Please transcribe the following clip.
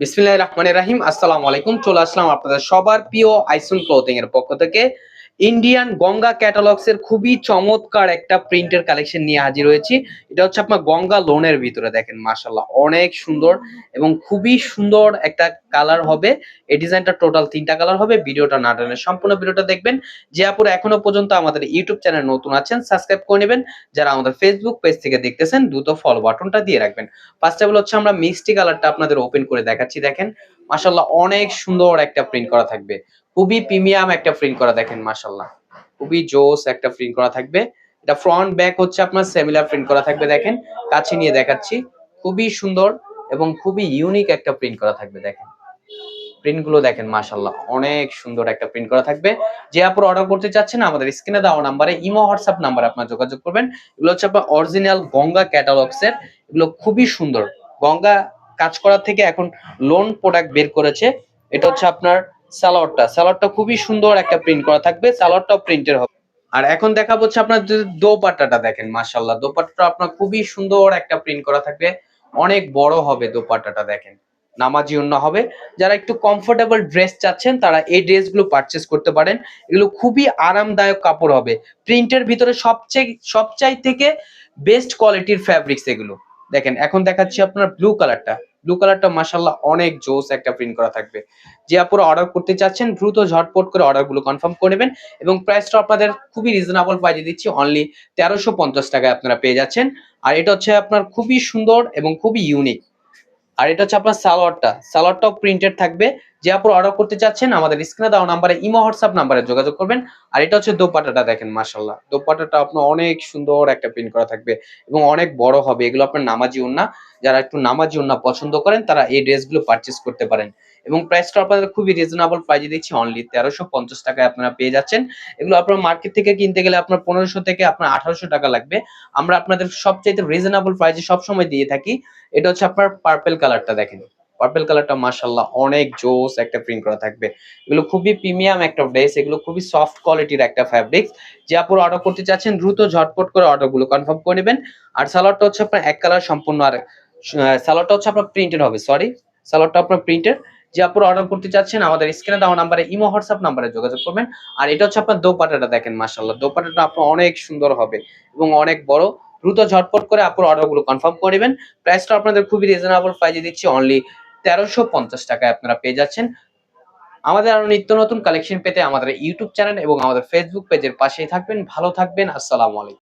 বিসমিল্লাহির রহমানির রাহিম। আসসালামু আলাইকুম। চলে আসলাম আপনাদের সবার প্রিয় আইসন ক্লোথিং এর পক্ষ থেকে। ইন্ডিয়ান গঙ্গা ক্যাটালগস এর খুবই চমৎকার একটা প্রিন্টের কালেকশন নিয়ে হাজির হয়েছি। এটা হচ্ছে আপনার গঙ্গা লোনের ভিতরে দেখেন মাশাল্লাহ অনেক সুন্দর এবং খুবই সুন্দর একটা কালার হবে। এই ডিজাইনটা টোটাল তিনটা কালার হবে, ভিডিওটা না টানে সম্পূর্ণ ভিডিওটা দেখবেন। যে আপুরা এখনও পর্যন্ত আমাদের ইউটিউব চ্যানেল নতুন আছেন সাবস্ক্রাইব করে নেবেন। যারা আমাদের ফেসবুক পেজ থেকে দেখতেছেন, দ্রুত ফলো বাটনটা দিয়ে রাখবেন। ফার্স্ট অফ অল হচ্ছে আমরা মিষ্টি কালারটা আপনাদের ওপেন করে দেখাচ্ছি, দেখেন। মাশাল্লাহ অনেক সুন্দর একটা প্রিন্ট করা থাকবে। খুবই প্রিমিয়াম একটা প্রিন্ট করা দেখেন মাশাল্লাহ খুবই জোস একটা প্রিন্ট করা থাকবে। এটা ফ্রন্ট ব্যাক হচ্ছে আপনার সেমিলার প্রিন্ট করা থাকবে দেখেন। কাছে নিয়ে দেখাচ্ছি। খুবই সুন্দর এবং খুবই ইউনিক একটা প্রিন্ট করা থাকবে দেখেন। প্রিন্টগুলো দেখেন মাশাল্লাহ অনেক সুন্দর একটা প্রিন্ট করা থাকবে। যে আপনার অর্ডার করতে চাচ্ছেন, আমাদের স্ক্রিনে দেওয়া নাম্বারে ইমো হোয়াটসঅ্যাপ নাম্বারে আপনার যোগাযোগ করবেন। এগুলো হচ্ছে আপনার অরিজিনাল গঙ্গা ক্যাটালগস এর। এগুলো খুবই সুন্দর। গঙ্গা কাজ করার থেকে এখন লোন প্রোডাক্ট বের করেছে। এটা হচ্ছে আপনার সালোয়ারটা। সালোয়ারটা খুবই সুন্দর একটা প্রিন্ট করা থাকবে, সালোয়ারটাও প্রিন্টের হবে। আর এখন দেখা হচ্ছে আপনার দোপাট্টাটা দেখেন মাশাল্লাহ দোপাট্টাটা আপনার খুবই সুন্দর একটা প্রিন্ট করা থাকবে। অনেক বড় হবে দোপাট্টাটা দেখেন। নামাজি অন্য হবে। যারা একটু কমফোর্টেবল ড্রেস চাচ্ছেন, তারা এই ড্রেসগুলো পারচেস করতে পারেন। এগুলো খুবই আরামদায়ক কাপড় হবে। প্রিন্টের ভিতরে সবচেয়ে সবচাই থেকে বেস্ট কোয়ালিটির ফ্যাব্রিক্স এগুলো। দেখেন, এখন দেখাচ্ছি আপনার ব্লু কালারটা ব্লু কালারটা মাসাল্লাহ অনেক জোস একটা প্রিন্ট করা থাকবে। যে আপুরা অর্ডার করতে চাচ্ছেন, দ্রুত ঝটপট করে অর্ডারগুলো কনফার্ম করে নেবেন এবং প্রাইসটা আপনাদের খুবই রিজনেবল প্রাইজে দিচ্ছি। অনলি তেরোশো পঞ্চাশ টাকায় আপনারা পেয়ে যাচ্ছেন। আর এটা হচ্ছে আপনার খুবই সুন্দর এবং খুবই ইউনিক আর এটা হচ্ছে আপনার সালোয়ারটা। সালোয়ারটাও প্রিন্টেড থাকবে। যে আপনারা অর্ডার করতে চাচ্ছেন, আমাদের স্ক্রিনে দেওয়া নাম্বারে ইমো, হোয়াটসঅ্যাপ নাম্বারে যোগাযোগ করবেন। আর এটা হচ্ছে দোপাটাটা দেখেন মাশাল্লাহ দোপাটাটা আপনার অনেক সুন্দর একটা প্রিন্ট করা থাকবে এবং অনেক বড় হবে। এগুলো আপনার নামাজি উন্না যারা একটু নামাজি উন্না পছন্দ করেন, তারা এই ড্রেসগুলো পারচেস করতে পারেন। এবং প্রাইসটা আপনাদের খুবই রিজনেবল প্রাইজে দিচ্ছি। অনলি তেরোশো পঞ্চাশ টাকায় আপনারা পেয়ে যাচ্ছেন। এগুলো আপনার মার্কেট থেকে কিনতে গেলে আপনার পনেরোশো থেকে আপনার আঠারোশো টাকা লাগবে। আমরা আপনাদের সবচাইতে রিজনেবল প্রাইজে সবসময় দিয়ে থাকি। এটা হচ্ছে আপনার পার্পেল কালারটা দেখেন। পার্পেল কালারটা মাশাল্লাহ অনেক জোস একটা প্রিন্ট করা থাকবে। এগুলো খুবই প্রিমিয়াম একটা ড্রেস এগুলো খুবই সফট কোয়ালিটির একটা ফ্যাব্রিক যে আপনারা অর্ডার করতে চাচ্ছেন, দ্রুত ঝটপট করে অর্ডারগুলো কনফার্ম করে নেবেন। আর সালোয়ারটা হচ্ছে আপনার এক কালার সম্পূর্ণ আর সালোয়ারটা হচ্ছে আপনার প্রিন্টেড হবে সরি সালোয়ারটা আপনার প্রিন্টেড যে আপনারা অর্ডার করতে চাচ্ছেন, আমাদের স্ক্রিনে দেওয়া নাম্বারে ইমো, হোয়াটসঅ্যাপ নাম্বারে যোগাযোগ করবেন। আর এটা হচ্ছে আপনার দোপাটাটা দেখেন মাশাল্লাহ দোপাটাটা আপনার অনেক সুন্দর হবে এবং অনেক বড়। দ্রুত ঝটপট করে আপনার অর্ডারগুলো কনফার্ম করে নেবেন। প্রাইসটা আপনাদের খুবই রিজনেবল প্রাইজে দিচ্ছি অনলি তেরোশো পঞ্চাশ টাকায় আপনারা পেয়ে যাচ্ছেন। আমাদের আরও নিত্য নতুন কালেকশন পেতে আমাদের ইউটিউব চ্যানেল এবং আমাদের ফেসবুক পেজের পাশেই থাকবেন। ভালো থাকবেন। আসসালামু আলাইকুম।